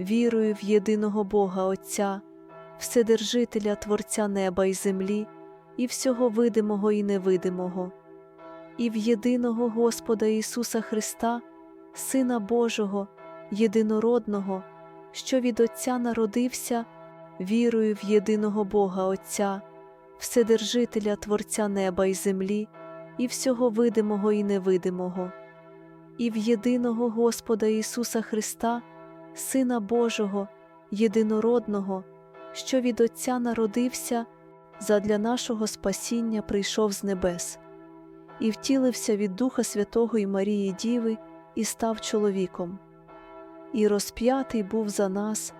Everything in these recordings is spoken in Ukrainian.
Вірую в єдиного Бога Отця, Вседержителя Творця неба і землі, і всього видимого і невидимого, і в єдиного Господа Ісуса Христа, Сина Божого, єдинородного, що від Отця народився, вірую в єдиного Бога Отця, Вседержителя Творця неба і землі, і всього видимого і невидимого, і в єдиного Господа Ісуса Христа, Сина Божого, єдинородного, що від Отця народився, задля нашого спасіння прийшов з небес, і втілився від Духа Святого і Марії Діви, і став чоловіком, і розп'ятий був за нас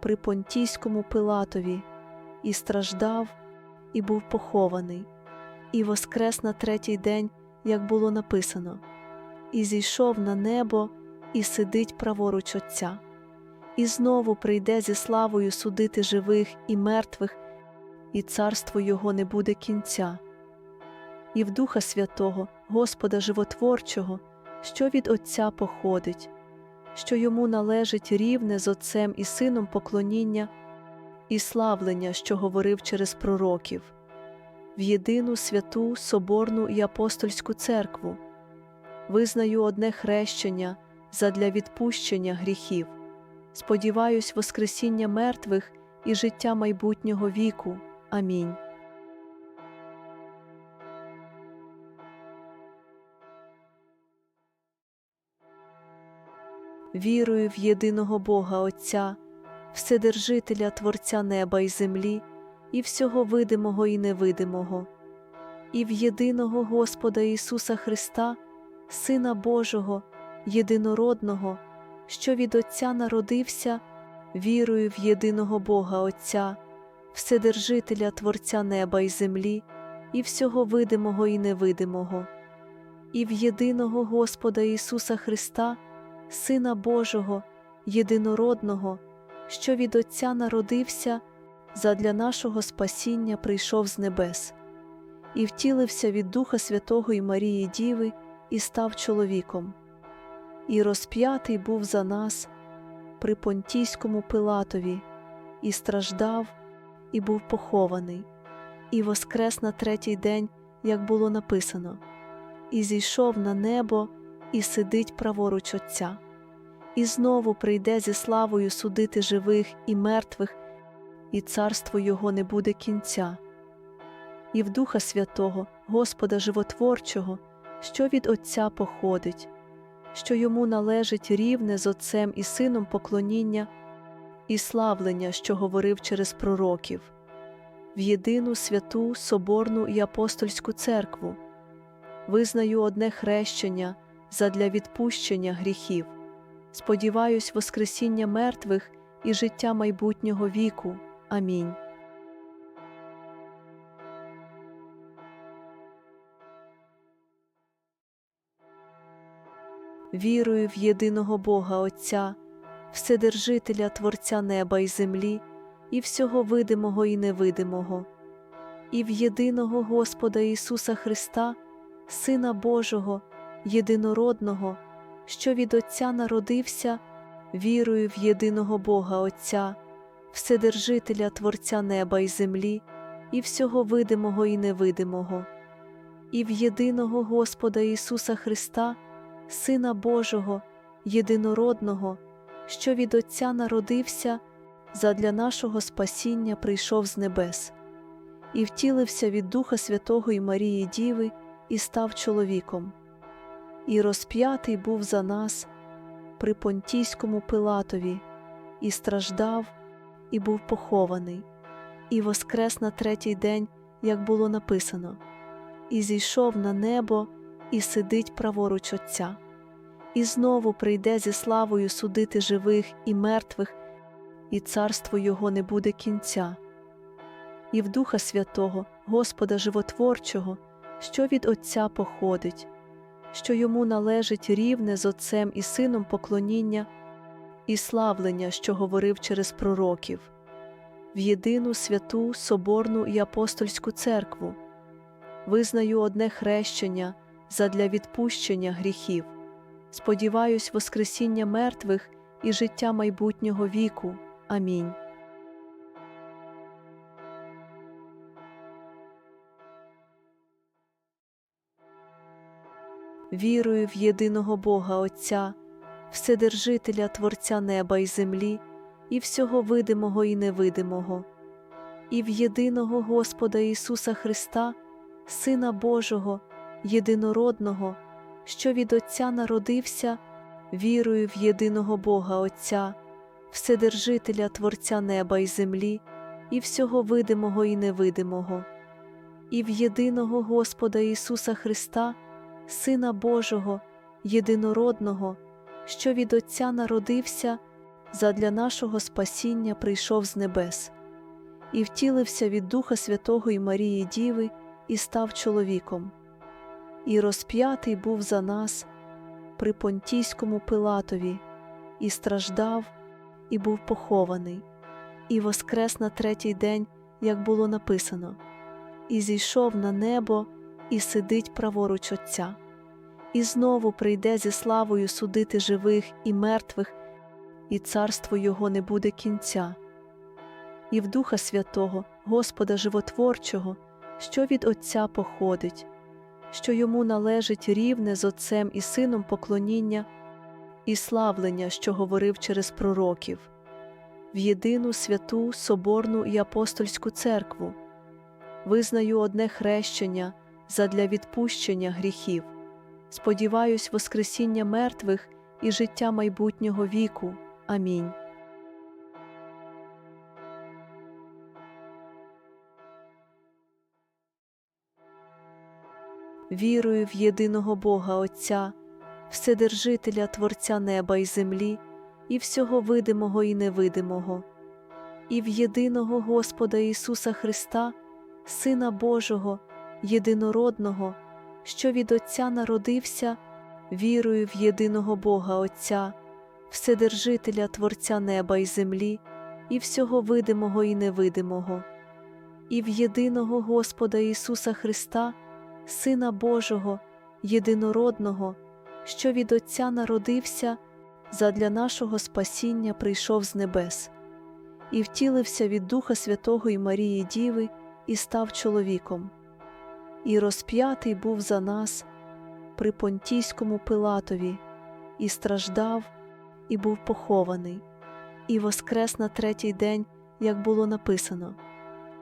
при Понтійському Пилатові, і страждав, і був похований, і воскрес на третій день, як було написано, і зійшов на небо, і сидить праворуч Отця, і знову прийде зі славою судити живих і мертвих, і царство Його не буде кінця. І в Духа Святого, Господа Животворчого, що від Отця походить, що йому належить рівне з Отцем і Сином поклоніння і славлення, що говорив через пророків, в єдину святу Соборну і апостольську церкву, визнаю одне хрещення задля відпущення гріхів, сподіваюсь Воскресіння мертвих і життя майбутнього віку. Амінь. Вірую в єдиного Бога Отця, Вседержителя Творця неба і землі, і всього видимого і невидимого, і в єдиного Господа Ісуса Христа, Сина Божого, єдинородного, що від Отця народився, вірую в єдиного Бога Отця, Вседержителя Творця неба і землі, і всього видимого і невидимого, і в єдиного Господа Ісуса Христа, Сина Божого, єдинородного, що від Отця народився, задля нашого спасіння прийшов з небес, і втілився від Духа Святого і Марії Діви, і став чоловіком, і розп'ятий був за нас при Понтійському Пилатові, і страждав, і був похований, і воскрес на третій день, як було написано, і зійшов на небо, і сидить праворуч Отця, і знову прийде зі славою судити живих і мертвих, і царство Його не буде кінця. І в Духа Святого, Господа Животворчого, що від Отця походить, що йому належить рівне з Отцем і Сином поклоніння і славлення, що говорив через пророків, в єдину святу Соборну і апостольську церкву, визнаю одне хрещення задля відпущення гріхів, сподіваюсь Воскресіння мертвих і життя майбутнього віку. Амінь. Вірую в єдиного Бога Отця, Вседержителя Творця неба і землі, і всього видимого і невидимого, і в єдиного Господа Ісуса Христа, Сина Божого, єдинородного, що від Отця народився, вірую в єдиного Бога Отця, Вседержителя Творця неба і землі, і всього видимого і невидимого, і в єдиного Господа Ісуса Христа, Сина Божого, єдинородного, що від Отця народився, задля нашого спасіння прийшов з небес, і втілився від Духа Святого і Марії Діви, і став чоловіком, і розп'ятий був за нас при Понтійському Пилатові, і страждав, і був похований, і воскрес на третій день, як було написано, і зійшов на небо, і сидить праворуч Отця, і знову прийде зі славою судити живих і мертвих, і царство Його не буде кінця. І в Духа Святого, Господа Животворчого, що від Отця походить, що йому належить рівне з Отцем і Сином поклоніння і славлення, що говорив через пророків, в єдину святу Соборну і апостольську церкву, визнаю одне хрещення задля відпущення гріхів, сподіваюсь Воскресіння мертвих і життя майбутнього віку. Амінь. Вірую в єдиного Бога Отця, Вседержителя Творця неба і землі, і всього видимого і невидимого, і в єдиного Господа Ісуса Христа, Сина Божого, єдинородного, що від Отця народився, вірую в єдиного Бога Отця, Вседержителя Творця неба і землі, і всього видимого і невидимого, і в єдиного Господа Ісуса Христа, Сина Божого, єдинородного, що від Отця народився, задля нашого спасіння прийшов з небес, і втілився від Духа Святого і Марії Діви, і став чоловіком, і розп'ятий був за нас при Понтійському Пилатові, і страждав, і був похований, і воскрес на третій день, як було написано, і зійшов на небо, і сидить праворуч Отця, і знову прийде зі славою судити живих і мертвих, і царство Його не буде кінця, і в Духа Святого, Господа Животворчого, що від Отця походить, що йому належить рівне з Отцем і Сином поклоніння і славлення, що говорив через пророків, в єдину святу Соборну і апостольську церкву, визнаю одне хрещення задля відпущення гріхів, сподіваюсь Воскресіння мертвих і життя майбутнього віку. Амінь. Вірую в єдиного Бога Отця, Вседержителя Творця неба і землі, і всього видимого і невидимого, і в єдиного Господа Ісуса Христа, Сина Божого, єдинородного, що від Отця народився, вірую в єдиного Бога Отця, Вседержителя Творця неба і землі, і всього видимого і невидимого, і в єдиного Господа Ісуса Христа, Сина Божого, єдинородного, що від Отця народився, задля нашого спасіння прийшов з небес, і втілився від Духа Святого і Марії Діви, і став чоловіком, і розп'ятий був за нас при Понтійському Пилатові, і страждав, і був похований, і воскрес на третій день, як було написано,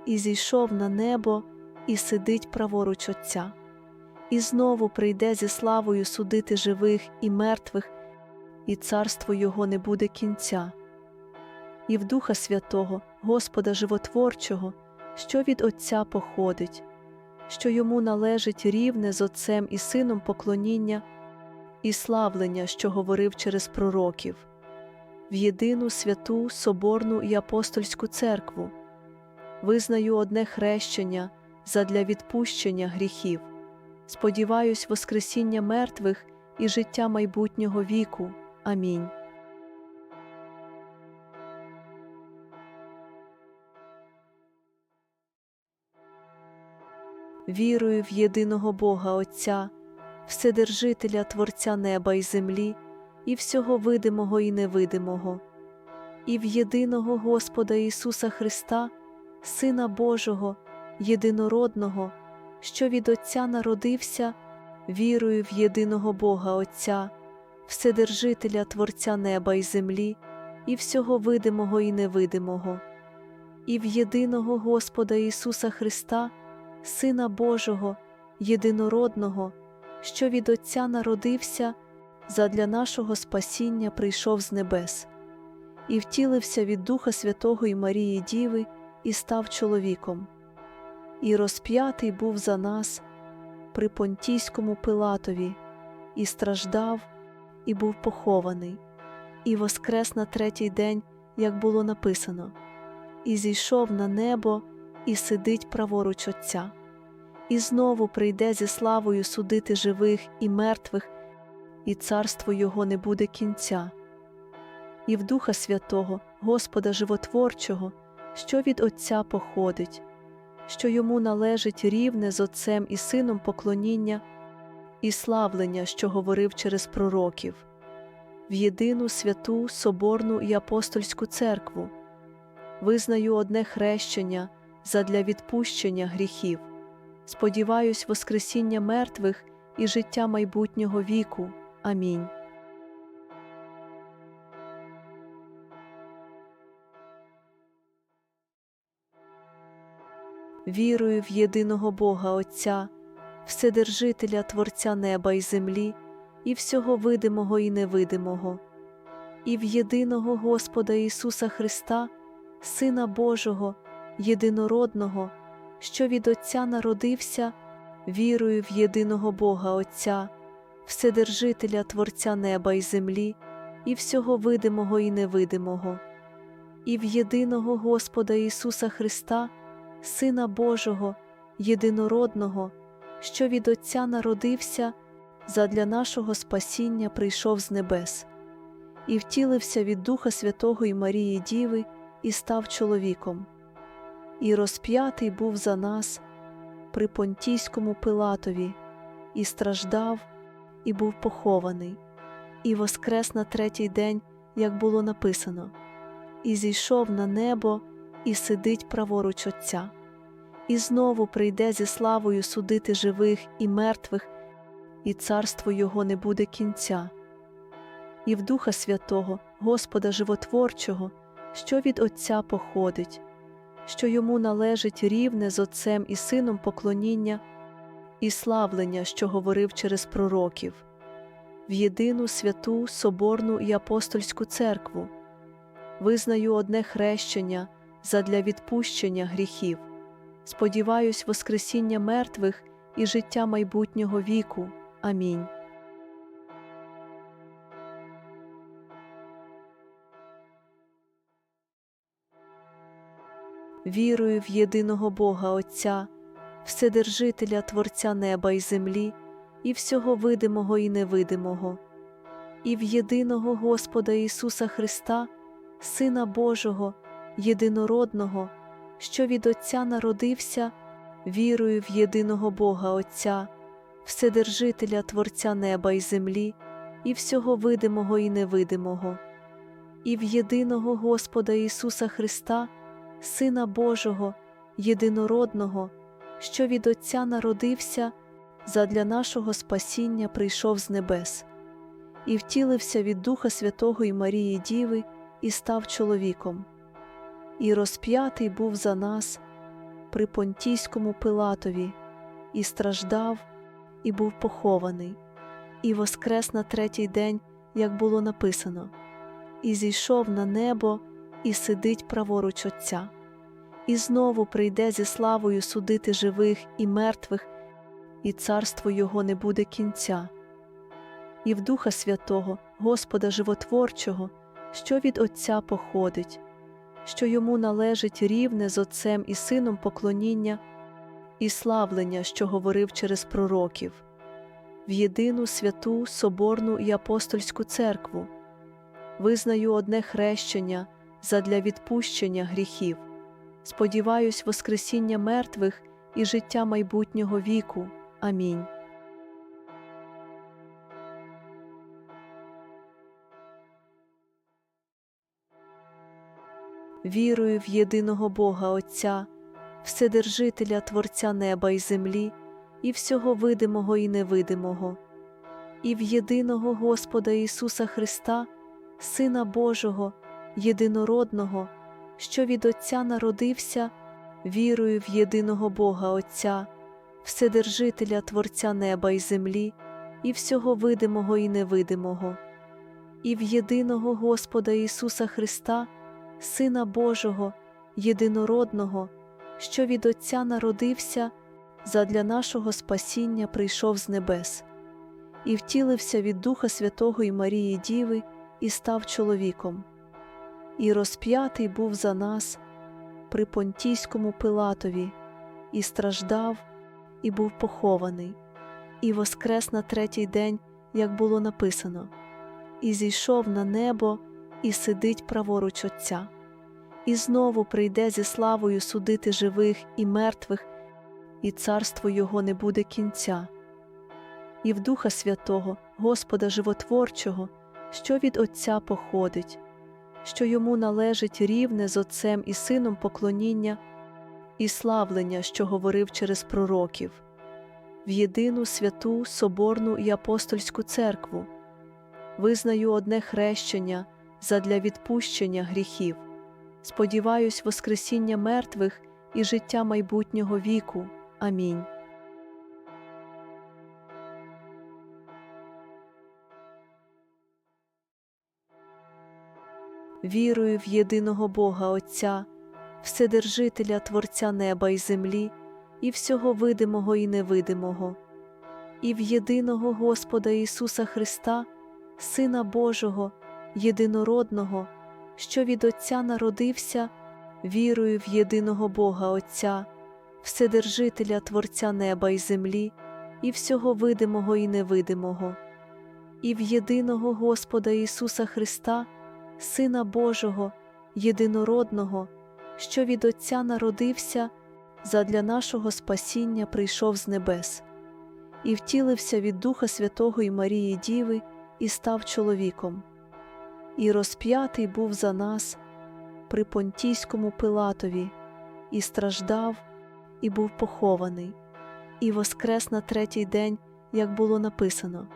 і зійшов на небо, і сидить праворуч Отця, і знову прийде зі славою судити живих і мертвих, і царство Його не буде кінця, і в Духа Святого, Господа Животворчого, що від Отця походить, що йому належить рівне з Отцем і Сином поклоніння і славлення, що говорив через пророків, в єдину святу Соборну і апостольську церкву, визнаю одне хрещення задля відпущення гріхів, сподіваюсь Воскресіння мертвих і життя майбутнього віку. Амінь. Вірую в єдиного Бога Отця, Вседержителя Творця неба і землі, і всього видимого і невидимого, і в єдиного Господа Ісуса Христа, Сина Божого, єдинородного, що від Отця народився, вірую в єдиного Бога Отця, Вседержителя Творця неба і землі, і всього видимого і невидимого, і в єдиного Господа Ісуса Христа, Сина Божого, єдинородного, що від Отця народився, задля нашого спасіння прийшов з небес, і втілився від Духа Святого і Марії Діви, і став чоловіком, і розп'ятий був за нас при Понтійському Пилатові, і страждав, і був похований, і воскрес на третій день, як було написано, і зійшов на небо, і сидить праворуч Отця, і знову прийде зі славою судити живих і мертвих, і царство Його не буде кінця, і в Духа Святого, Господа Животворчого, що від Отця походить, що йому належить рівне з Отцем і Сином поклоніння і славлення, що говорив через пророків, в єдину святу Соборну і апостольську церкву, визнаю одне хрещення задля відпущення гріхів, сподіваюсь Воскресіння мертвих і життя майбутнього віку. Амінь. Вірую в єдиного Бога Отця, Вседержителя Творця неба і землі, і всього видимого і невидимого, і в єдиного Господа Ісуса Христа, Сина Божого, єдинородного, що від Отця народився, вірую в єдиного Бога Отця, Вседержителя Творця неба і землі, і всього видимого і невидимого, і в єдиного Господа Ісуса Христа, Сина Божого, єдинородного, що від Отця народився, задля нашого спасіння прийшов з небес, і втілився від Духа Святого і Марії Діви, і став чоловіком, і розп'ятий був за нас при Понтійському Пилатові, і страждав, і був похований, і воскрес на третій день, як було написано, і зійшов на небо, і сидить праворуч Отця і знову прийде зі славою судити живих і мертвих, і царство Його не буде кінця, і в Духа Святого, Господа Животворчого, що від Отця походить, що йому належить рівне з Отцем і Сином поклоніння і славлення, що говорив через пророків, в єдину святу Соборну і апостольську церкву, визнаю одне хрещення задля відпущення гріхів сподіваюсь Воскресіння мертвих і життя майбутнього віку. Амінь. Вірую в єдиного Бога Отця, Вседержителя Творця неба і землі, і всього видимого і невидимого, і в єдиного Господа Ісуса Христа, Сина Божого, єдинородного що від Отця народився, вірую в єдиного Бога Отця, Вседержителя Творця неба і землі, і всього видимого і невидимого, і в єдиного Господа Ісуса Христа, Сина Божого, єдинородного, що від Отця народився, задля нашого спасіння прийшов з небес, і втілився від Духа Святого і Марії Діви, і став чоловіком і розп'ятий був за нас при Понтійському Пилатові, і страждав, і був похований, і воскрес на третій день, як було написано, і зійшов на небо, і сидить праворуч Отця, і знову прийде зі славою судити живих і мертвих, і царство Його не буде кінця. І в Духа Святого, Господа Животворчого, що від Отця походить що йому належить рівне з Отцем і Сином поклоніння і славлення, що говорив через пророків, в єдину святу Соборну і апостольську церкву, визнаю одне хрещення задля відпущення гріхів, сподіваюсь Воскресіння мертвих і життя майбутнього віку. Амінь. Вірую в єдиного Бога Отця, Вседержителя Творця неба і землі, і всього видимого і невидимого, і в єдиного Господа Ісуса Христа, Сина Божого, єдинородного, що від Отця народився, вірую в єдиного Бога Отця, Вседержителя Творця неба і землі, і всього видимого і невидимого, і в єдиного Господа Ісуса Христа. Сина Божого, єдинородного, що від Отця народився, задля нашого спасіння прийшов з небес, і втілився від Духа Святого і Марії Діви, і став чоловіком, і розп'ятий був за нас при Понтійському Пилатові, і страждав, і був похований, і воскрес на третій день, як було написано, і зійшов на небо і сидить праворуч Отця, і знову прийде зі славою судити живих і мертвих, і царство Його не буде кінця. І в Духа Святого, Господа Животворчого, що від Отця походить, що йому належить рівне з Отцем і Сином поклоніння і славлення, що говорив через пророків, в єдину святу Соборну і апостольську церкву, визнаю одне хрещення задля відпущення гріхів, сподіваюсь Воскресіння мертвих і життя майбутнього віку. Амінь. Вірую в єдиного Бога Отця, Вседержителя Творця неба і землі, і всього видимого і невидимого, і в єдиного Господа Ісуса Христа, Сина Божого, єдинородного, що від Отця народився, вірую в єдиного Бога Отця, Вседержителя Творця неба і землі, і всього видимого і невидимого, і в єдиного Господа Ісуса Христа, Сина Божого, єдинородного, що від Отця народився, задля нашого спасіння прийшов з небес, і втілився від Духа Святого і Марії Діви, і став чоловіком, і розп'ятий був за нас при Понтійському Пилатові, і страждав, і був похований, і воскрес на третій день, як було написано,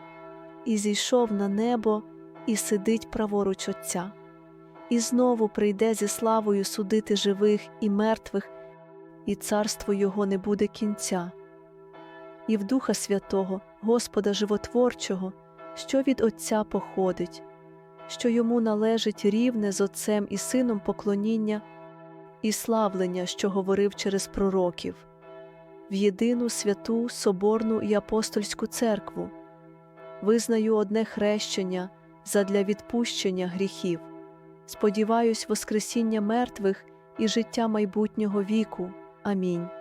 і зійшов на небо, і сидить праворуч Отця. І знову прийде зі славою судити живих і мертвих, і царство Його не буде кінця, і в Духа Святого, Господа Животворчого, що від Отця походить, що йому належить рівне з Отцем і Сином поклоніння і славлення, що говорив через пророків, в єдину святу Соборну і апостольську церкву, визнаю одне хрещення задля відпущення гріхів сподіваюсь Воскресіння мертвих і життя майбутнього віку. Амінь.